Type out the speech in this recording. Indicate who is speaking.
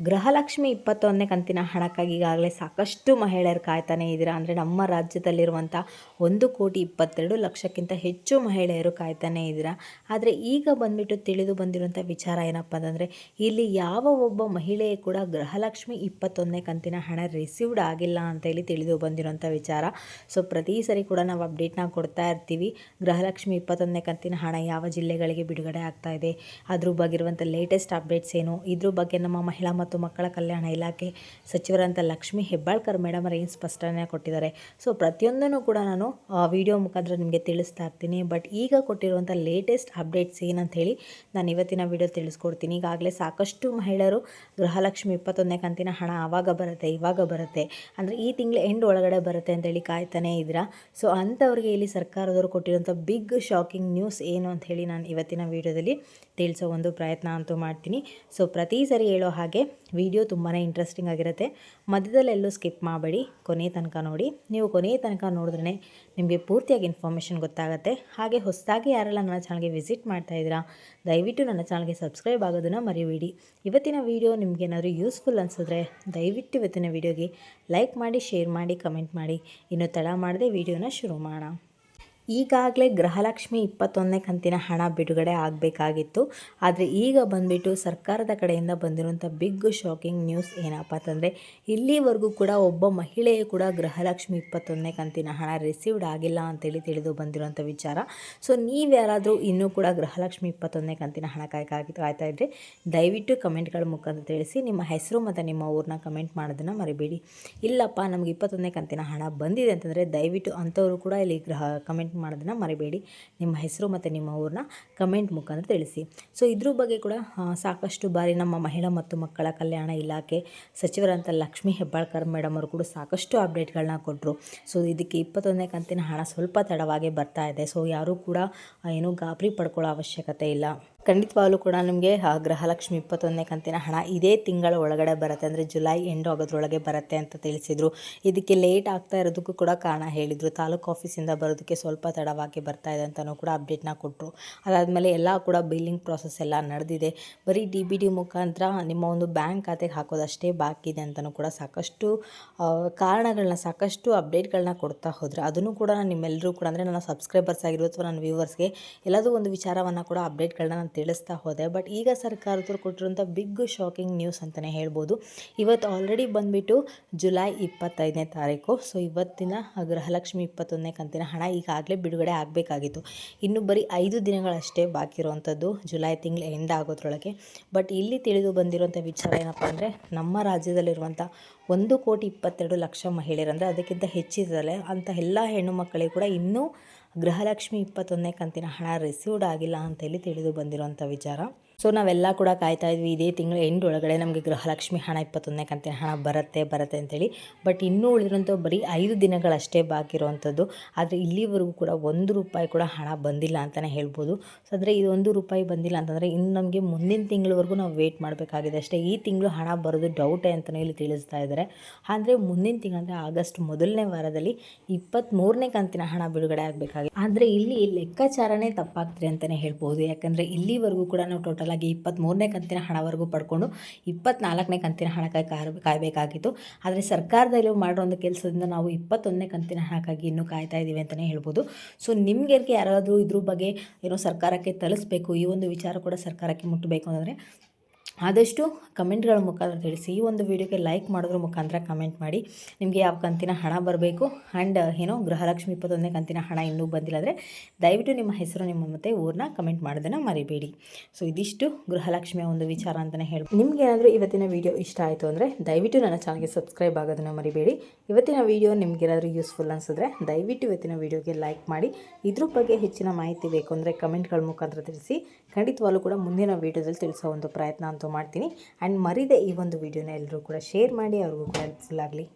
Speaker 1: ಗೃಹಲಕ್ಷ್ಮಿ ಇಪ್ಪತ್ತೊಂದನೇ ಕಂತಿನ ಹಣಕ್ಕಾಗಿ ಈಗಾಗಲೇ ಸಾಕಷ್ಟು ಮಹಿಳೆಯರು ಕಾಯ್ತಾನೆ ಇದ್ದೀರಾ? ಅಂದರೆ ನಮ್ಮ ರಾಜ್ಯದಲ್ಲಿರುವಂಥ ಒಂದು ಕೋಟಿ ಇಪ್ಪತ್ತೆರಡು ಲಕ್ಷಕ್ಕಿಂತ ಹೆಚ್ಚು ಮಹಿಳೆಯರು ಕಾಯ್ತಾನೆ ಇದ್ದೀರಾ? ಆದರೆ ಈಗ ಬಂದ್ಬಿಟ್ಟು ತಿಳಿದು ಬಂದಿರುವಂಥ ವಿಚಾರ ಏನಪ್ಪ ಅಂತಂದರೆ ಇಲ್ಲಿ ಯಾವ ಒಬ್ಬ ಮಹಿಳೆ ಕೂಡ ಗೃಹಲಕ್ಷ್ಮಿ ಇಪ್ಪತ್ತೊಂದನೇ ಕಂತಿನ ಹಣ ರಿಸೀವ್ಡ್ ಆಗಿಲ್ಲ ಅಂತ ಹೇಳಿ ತಿಳಿದು ಬಂದಿರುವಂಥ ವಿಚಾರ. ಸೊ, ಪ್ರತಿ ಸರಿ ಕೂಡ ನಾವು ಅಪ್ಡೇಟ್ನ ಕೊಡ್ತಾ ಇರ್ತೀವಿ. ಗೃಹಲಕ್ಷ್ಮಿ ಇಪ್ಪತ್ತೊಂದನೇ ಕಂತಿನ ಹಣ ಯಾವ ಜಿಲ್ಲೆಗಳಿಗೆ ಬಿಡುಗಡೆ ಆಗ್ತಾ ಇದೆ? ಅದ್ರ ಬಗ್ಗೆ ಇರುವಂಥ ಲೇಟೆಸ್ಟ್ ಅಪ್ಡೇಟ್ಸ್ ಏನು? ಇದ್ರ ಬಗ್ಗೆ ನಮ್ಮ ಮಹಿಳಾ ಮಕ್ಕಳ ಕಲ್ಯಾಣ ಇಲಾಖೆ ಸಚಿವರಂತ ಲಕ್ಷ್ಮಿ ಹೆಬ್ಬಾಳ್ಕರ್ ಮೇಡಮ್ ಅವರು ಏನು ಸ್ಪಷ್ಟನೆ ಕೊಟ್ಟಿದ್ದಾರೆ. ಸೊ ಪ್ರತಿಯೊಂದನ್ನು ಕೂಡ ನಾನು ವಿಡಿಯೋ ಮುಖಾಂತರ ನಿಮಗೆ ತಿಳಿಸ್ತಾ ಇರ್ತೀನಿ. ಬಟ್ ಈಗ ಕೊಟ್ಟಿರುವಂಥ ಲೇಟೆಸ್ಟ್ ಅಪ್ಡೇಟ್ಸ್ ಏನಂತ ಹೇಳಿ ನಾನು ಇವತ್ತಿನ ವಿಡಿಯೋ ತಿಳಿಸ್ಕೊಡ್ತೀನಿ. ಈಗಾಗಲೇ ಸಾಕಷ್ಟು ಮಹಿಳೆಯರು ಗೃಹಲಕ್ಷ್ಮಿ ಇಪ್ಪತ್ತೊಂದನೇ ಕಂತಿನ ಹಣ ಆವಾಗ ಬರುತ್ತೆ, ಇವಾಗ ಬರುತ್ತೆ. ಅಂದರೆ ಈ ತಿಂಗಳ ಎಂಡ್ ಒಳಗಡೆ ಬರುತ್ತೆ ಅಂತೇಳಿ ಕಾಯ್ತಾನೆ ಇದ್ದೀರಾ. ಸೊ ಅಂಥವ್ರಿಗೆ ಇಲ್ಲಿ ಸರ್ಕಾರದವರು ಕೊಟ್ಟಿರುವಂಥ ಬಿಗ್ ಶಾಕಿಂಗ್ ನ್ಯೂಸ್ ಏನು ಅಂತ ಹೇಳಿ ನಾನು ಇವತ್ತಿನ ವಿಡಿಯೋದಲ್ಲಿ ತಿಳಿಸೋ ಒಂದು ಪ್ರಯತ್ನ ಅಂತೂ ಮಾಡ್ತೀನಿ. ಸೊ ಪ್ರತಿ ಸರಿ ಹೇಳೋ ಹಾಗೆ ವಿಡಿಯೋ ತುಂಬಾ ಇಂಟ್ರೆಸ್ಟಿಂಗ್ ಆಗಿರುತ್ತೆ. ಮಧ್ಯದಲ್ಲೆಲ್ಲೂ ಸ್ಕಿಪ್ ಮಾಡಬೇಡಿ. ಕೊನೆ ತನಕ ನೋಡಿ. ನೀವು ಕೊನೆ ತನಕ ನೋಡಿದ್ರೆ ನಿಮಗೆ ಪೂರ್ತಿಯಾಗಿ ಇನ್ಫಾರ್ಮೇಷನ್ ಗೊತ್ತಾಗುತ್ತೆ. ಹಾಗೆ ಹೊಸದಾಗಿ ಯಾರೆಲ್ಲ ನನ್ನ ಚಾನಲ್ಗೆ ವಿಸಿಟ್ ಮಾಡ್ತಾ ಇದ್ದೀರಾ, ದಯವಿಟ್ಟು ನನ್ನ ಚಾನಲ್ಗೆ ಸಬ್ಸ್ಕ್ರೈಬ್ ಆಗೋದನ್ನು ಮರಿಬೇಡಿ. ಇವತ್ತಿನ ವಿಡಿಯೋ ನಿಮಗೇನಾದರೂ ಯೂಸ್ಫುಲ್ ಅನಿಸಿದ್ರೆ ದಯವಿಟ್ಟು ಇವತ್ತಿನ ವಿಡಿಯೋಗೆ ಲೈಕ್ ಮಾಡಿ ಶೇರ್ ಮಾಡಿ ಕಮೆಂಟ್ ಮಾಡಿ. ಇನ್ನು ತಡ ಮಾಡದೆ ವಿಡಿಯೋನ ಶುರು ಮಾಡೋಣ. ಈಗಾಗಲೇ ಗೃಹಲಕ್ಷ್ಮಿ ಇಪ್ಪತ್ತೊಂದನೇ ಕಂತಿನ ಹಣ ಬಿಡುಗಡೆ ಆಗಬೇಕಾಗಿತ್ತು. ಆದರೆ ಈಗ ಬಂದುಬಿಟ್ಟು ಸರ್ಕಾರದ ಕಡೆಯಿಂದ ಬಂದಿರುವಂಥ ಬಿಗ್ ಶಾಕಿಂಗ್ ನ್ಯೂಸ್ ಏನಪ್ಪ ಅಂತಂದರೆ, ಇಲ್ಲಿವರೆಗೂ ಕೂಡ ಒಬ್ಬ ಮಹಿಳೆಯು ಕೂಡ ಗೃಹಲಕ್ಷ್ಮಿ ಇಪ್ಪತ್ತೊಂದನೇ ಕಂತಿನ ಹಣ ರಿಸೀವ್ಡ್ ಆಗಿಲ್ಲ ಅಂತೇಳಿ ತಿಳಿದು ಬಂದಿರುವಂಥ ವಿಚಾರ. ಸೊ ನೀವು ಯಾರಾದರೂ ಇನ್ನೂ ಕೂಡ ಗೃಹಲಕ್ಷ್ಮಿ ಇಪ್ಪತ್ತೊಂದನೇ ಕಂತಿನ ಹಣ ಕಾಯ್ಕಾಗಿ ಕಾಯ್ತಾ ಇದ್ದರೆ ದಯವಿಟ್ಟು ಕಮೆಂಟ್ಗಳ ಮುಖಾಂತರ ತಿಳಿಸಿ, ನಿಮ್ಮ ಹೆಸರು ಮತ್ತು ನಿಮ್ಮ ಊರನ್ನ ಕಮೆಂಟ್ ಮಾಡೋದನ್ನು ಮರಿಬೇಡಿ. ಇಲ್ಲಪ್ಪ, ನಮಗೆ ಇಪ್ಪತ್ತೊಂದನೇ ಕಂತಿನ ಹಣ ಬಂದಿದೆ ಅಂತಂದರೆ ದಯವಿಟ್ಟು ಅಂಥವರು ಕೂಡ ಇಲ್ಲಿ ಗ್ರಹ ಕಮೆಂಟ್ ಮಾಡೋದನ್ನು ಮರಿಬೇಡಿ. ನಿಮ್ಮ ಹೆಸರು ಮತ್ತು ನಿಮ್ಮ ಊರನ್ನ ಕಮೆಂಟ್ ಮುಖಾಂತರ ತಿಳಿಸಿ. ಸೊ ಇದ್ರ ಬಗ್ಗೆ ಕೂಡ ಸಾಕಷ್ಟು ಬಾರಿ ನಮ್ಮ ಮಹಿಳಾ ಮತ್ತು ಮಕ್ಕಳ ಕಲ್ಯಾಣ ಇಲಾಖೆ ಸಚಿವರಂತ ಲಕ್ಷ್ಮೀ ಹೆಬ್ಬಾಳ್ಕರ್ ಮೇಡಮ್ ಅವರು ಕೂಡ ಸಾಕಷ್ಟು ಅಪ್ಡೇಟ್ಗಳನ್ನ ಕೊಟ್ಟರು ಸೊ ಇದಕ್ಕೆ ಇಪ್ಪತ್ತೊಂದನೇ ಕಂತಿನ ಹಣ ಸ್ವಲ್ಪ ತಡವಾಗಿ ಬರ್ತಾ ಇದೆ. ಸೊ ಯಾರೂ ಕೂಡ ಏನು ಗಾಬರಿ ಪಡ್ಕೊಳ್ಳೋ ಅವಶ್ಯಕತೆ ಇಲ್ಲ. ಖಂಡಿತವಾಗ್ಲೂ ಕೂಡ ನಿಮಗೆ ಗೃಹಲಕ್ಷ್ಮಿ ಇಪ್ಪತ್ತೊಂದನೇ ಕಂತಿನ ಹಣ ಇದೇ ತಿಂಗಳ ಒಳಗಡೆ ಬರುತ್ತೆ. ಅಂದರೆ ಜುಲೈ ಎಂಡ್ ಆಗೋದ್ರೊಳಗೆ ಬರುತ್ತೆ ಅಂತ ತಿಳಿಸಿದರು. ಇದಕ್ಕೆ ಲೇಟ್ ಆಗ್ತಾ ಇರೋದಕ್ಕೂ ಕೂಡ ಕಾರಣ ಹೇಳಿದರು. ತಾಲೂಕು ಆಫೀಸಿಂದ ಬರೋದಕ್ಕೆ ಸ್ವಲ್ಪ ತಡವಾಗಿ ಬರ್ತಾ ಇದೆ ಅಂತಲೂ ಕೂಡ ಅಪ್ಡೇಟ್ನ ಕೊಟ್ಟರು ಅದಾದಮೇಲೆ ಎಲ್ಲ ಕೂಡ ಬಿಲ್ಲಿಂಗ್ ಪ್ರಾಸೆಸ್ ಎಲ್ಲ ನಡೆದಿದೆ. ಬರೀ ಡಿ ಬಿ ಡಿ ಮುಖಾಂತರ ನಿಮ್ಮ ಒಂದು ಬ್ಯಾಂಕ್ ಖಾತೆಗೆ ಹಾಕೋದಷ್ಟೇ ಬಾಕಿ ಇದೆ ಅಂತಲೂ ಕೂಡ ಸಾಕಷ್ಟು ಕಾರಣಗಳನ್ನ ಸಾಕಷ್ಟು ಅಪ್ಡೇಟ್ಗಳನ್ನ ಕೊಡ್ತಾ ಹೋದರೆ. ಅದನ್ನು ಕೂಡ ನಾನು ನಿಮ್ಮೆಲ್ಲರೂ ಕೂಡ, ಅಂದರೆ ನನ್ನ ಸಬ್ಸ್ಕ್ರೈಬರ್ಸ್ ಆಗಿರೋ ಅಥವಾ ನನ್ನ ವ್ಯೂವರ್ಸ್ಗೆ ಎಲ್ಲದೂ ಒಂದು ವಿಚಾರವನ್ನು ಕೂಡ ಅಪ್ಡೇಟ್ಗಳನ್ನ ನಾನು ತಿಳಿಸ್ತಾ ಹೋದೆ. ಬಟ್ ಈಗ ಸರ್ಕಾರದವ್ರು ಕೊಟ್ಟಿರುವಂಥ ಬಿಗ್ ಶಾಕಿಂಗ್ ನ್ಯೂಸ್ ಅಂತಲೇ ಹೇಳ್ಬೋದು. ಇವತ್ತು ಆಲ್ರೆಡಿ ಬಂದುಬಿಟ್ಟು ಜುಲೈ ಇಪ್ಪತ್ತೈದನೇ ತಾರೀಕು. ಸೊ, ಇವತ್ತಿನ ಗೃಹಲಕ್ಷ್ಮಿ ಇಪ್ಪತ್ತೊಂದನೇ ಕಂತಿನ ಹಣ ಈಗಾಗಲೇ ಬಿಡುಗಡೆ ಆಗಬೇಕಾಗಿತ್ತು. ಇನ್ನು ಬರೀ ಐದು ದಿನಗಳಷ್ಟೇ ಬಾಕಿ ಇರುವಂಥದ್ದು ಜುಲೈ ತಿಂಗಳು ಎಂಡ್ ಆಗೋದ್ರೊಳಗೆ. ಬಟ್ ಇಲ್ಲಿ ತಿಳಿದು ಬಂದಿರುವಂಥ ವಿಚಾರ ಏನಪ್ಪ ಅಂದರೆ, ನಮ್ಮ ರಾಜ್ಯದಲ್ಲಿರುವಂಥ ಒಂದು ಕೋಟಿ ಇಪ್ಪತ್ತೆರಡು ಲಕ್ಷ ಮಹಿಳೆಯರಂದರೆ ಅದಕ್ಕಿಂತ ಹೆಚ್ಚಿದಲೆ ಅಂಥ ಎಲ್ಲ ಹೆಣ್ಣು ಮಕ್ಕಳಿಗೆ ಕೂಡ ಇನ್ನೂ ಗೃಹಲಕ್ಷ್ಮಿ ಇಪ್ಪತ್ತೊಂದನೇ ಕಂತಿನ ಹಣ ರಿಸೀವ್ಡ್ ಆಗಿಲ್ಲ ಅಂತೇಳಿ ತಿಳಿದು ಬಂದಿರುವಂಥ ವಿಚಾರ. ಸೊ ನಾವೆಲ್ಲ ಕೂಡ ಕಾಯ್ತಾ ಇದ್ವಿ, ಇದೇ ತಿಂಗಳು ಎಂಡ್ ಒಳಗಡೆ ನಮಗೆ ಗೃಹಲಕ್ಷ್ಮಿ ಹಣ ಇಪ್ಪತ್ತೊಂದನೇ ಕಂತಿನ ಹಣ ಬರುತ್ತೆ ಬರುತ್ತೆ ಅಂತೇಳಿ. ಬಟ್ ಇನ್ನೂ ಉಳಿದಿರೋಂಥ ಬರೀ ಐದು ದಿನಗಳಷ್ಟೇ ಬಾಕಿ ಇರುವಂಥದ್ದು. ಆದರೆ ಇಲ್ಲಿವರೆಗೂ ಕೂಡ ಒಂದು ರೂಪಾಯಿ ಕೂಡ ಹಣ ಬಂದಿಲ್ಲ ಅಂತಲೇ ಹೇಳ್ಬೋದು. ಸೊ ಅಂದರೆ ಇದು ಒಂದು ರೂಪಾಯಿ ಬಂದಿಲ್ಲ ಅಂತಂದರೆ ಇನ್ನು ನಮಗೆ ಮುಂದಿನ ತಿಂಗಳವರೆಗೂ ನಾವು ವೇಟ್ ಮಾಡಬೇಕಾಗಿದೆ ಅಷ್ಟೇ. ಈ ತಿಂಗಳು ಹಣ ಬರೋದು ಡೌಟೇ ಅಂತಲೇ ಇಲ್ಲಿ ತಿಳಿಸ್ತಾ ಇದ್ದಾರೆ. ಆದರೆ ಮುಂದಿನ ತಿಂಗಳು ಅಂದರೆ ಆಗಸ್ಟ್ ಮೊದಲನೇ ವಾರದಲ್ಲಿ ಇಪ್ಪತ್ತ್ಮೂರನೇ ಕಂತಿನ ಹಣ ಬಿಡುಗಡೆ ಆಗಬೇಕಾಗಿದೆ ಆದರೆ ಇಲ್ಲಿ ಲೆಕ್ಕಾಚಾರನೇ ತಪ್ಪಾಗ್ತಿದೆ ಅಂತಲೇ ಹೇಳ್ಬೋದು. ಯಾಕಂದರೆ ಇಲ್ಲಿವರೆಗೂ ಕೂಡ ನಾವು ಟೋಟಲ್ ಆಗಿ ಇಪ್ಪತ್ತ್ಮೂರನೇ ಕಂತಿನ ಹಣವರೆಗೂ ಪಡ್ಕೊಂಡು ಇಪ್ಪತ್ನಾಲ್ಕನೇ ಕಂತಿನ ಹಣಕ್ಕಾಗಿ ಕಾರ್ ಕಾಯಬೇಕಾಗಿತ್ತು. ಆದರೆ ಸರ್ಕಾರದಲ್ಲಿ ಮಾಡೋ ಒಂದು ಕೆಲಸದಿಂದ ನಾವು ಇಪ್ಪತ್ತೊಂದನೇ ಕಂತಿನ ಹಣಕ್ಕಾಗಿ ಇನ್ನೂ ಕಾಯ್ತಾ ಇದ್ದೀವಿ ಅಂತಲೇ ಹೇಳ್ಬೋದು. ಸೊ ನಿಮ್ಗೆ ಯಾರಾದರೂ ಇದ್ರ ಬಗ್ಗೆ ಏನೋ ಸರ್ಕಾರಕ್ಕೆ ತಲುಪಿಸ್ಬೇಕು ಈ ಒಂದು ವಿಚಾರ ಕೂಡ ಸರ್ಕಾರಕ್ಕೆ ಮುಟ್ಟಬೇಕು ಅಂದರೆ ಆದಷ್ಟು ಕಮೆಂಟ್ಗಳ ಮುಖಾಂತರ ತಿಳಿಸಿ. ಈ ಒಂದು ವಿಡಿಯೋಗೆ ಲೈಕ್ ಮಾಡೋದ್ರ ಮುಖಾಂತರ ಕಮೆಂಟ್ ಮಾಡಿ. ನಿಮಗೆ ಯಾವ ಕಂತಿನ ಹಣ ಬರಬೇಕು? ಆ್ಯಂಡ್ ಏನೋ ಗೃಹಲಕ್ಷ್ಮಿ ಇಪ್ಪತ್ತೊಂದನೇ ಕಂತಿನ ಹಣ ಇನ್ನೂ ಬಂದಿಲ್ಲ ಅಂದರೆ ದಯವಿಟ್ಟು ನಿಮ್ಮ ಹೆಸರು, ನಿಮ್ಮ ಮತ್ತೆ ಊರನ್ನ ಕಮೆಂಟ್ ಮಾಡೋದನ್ನು ಮರಿಬೇಡಿ. ಸೊ ಇದಿಷ್ಟು ಗೃಹಲಕ್ಷ್ಮಿಯ ಒಂದು ವಿಚಾರ ಅಂತಲೇ ಹೇಳಿ. ನಿಮ್ಗೆ ಏನಾದರೂ ಇವತ್ತಿನ ವಿಡಿಯೋ ಇಷ್ಟ ಆಯಿತು ಅಂದರೆ ದಯವಿಟ್ಟು ನನ್ನ ಚಾನಲ್ಗೆ ಸಬ್ಸ್ಕ್ರೈಬ್ ಆಗೋದನ್ನು ಮರಿಬೇಡಿ. ಇವತ್ತಿನ ವಿಡಿಯೋ ನಿಮಗೇನಾದರೂ ಯೂಸ್ಫುಲ್ ಅನಿಸಿದ್ರೆ ದಯವಿಟ್ಟು ಇವತ್ತಿನ ವಿಡಿಯೋಗೆ ಲೈಕ್ ಮಾಡಿ. ಇದ್ರ ಬಗ್ಗೆ ಹೆಚ್ಚಿನ ಮಾಹಿತಿ ಬೇಕು ಅಂದರೆ ಕಮೆಂಟ್ಗಳ ಮುಖಾಂತರ ತಿಳಿಸಿ. ಖಂಡಿತವಾಗ್ಲೂ ಕೂಡ ಮುಂದಿನ ವೀಡಿಯೋದಲ್ಲಿ ತಿಳಿಸೋ ಒಂದು ಪ್ರಯತ್ನ ಅಂತೂ ಮಾಡ್ತೀನಿ. ಆ್ಯಂಡ್ ಮರಿದೆ ಈ ಒಂದು ವಿಡಿಯೋನ ಎಲ್ಲರೂ ಕೂಡ ಶೇರ್ ಮಾಡಿ ಅವ್ರಿಗೂ ಕೂಡ ಹೆಲ್ಪ್ಫುಲ್ ಆಗಲಿ.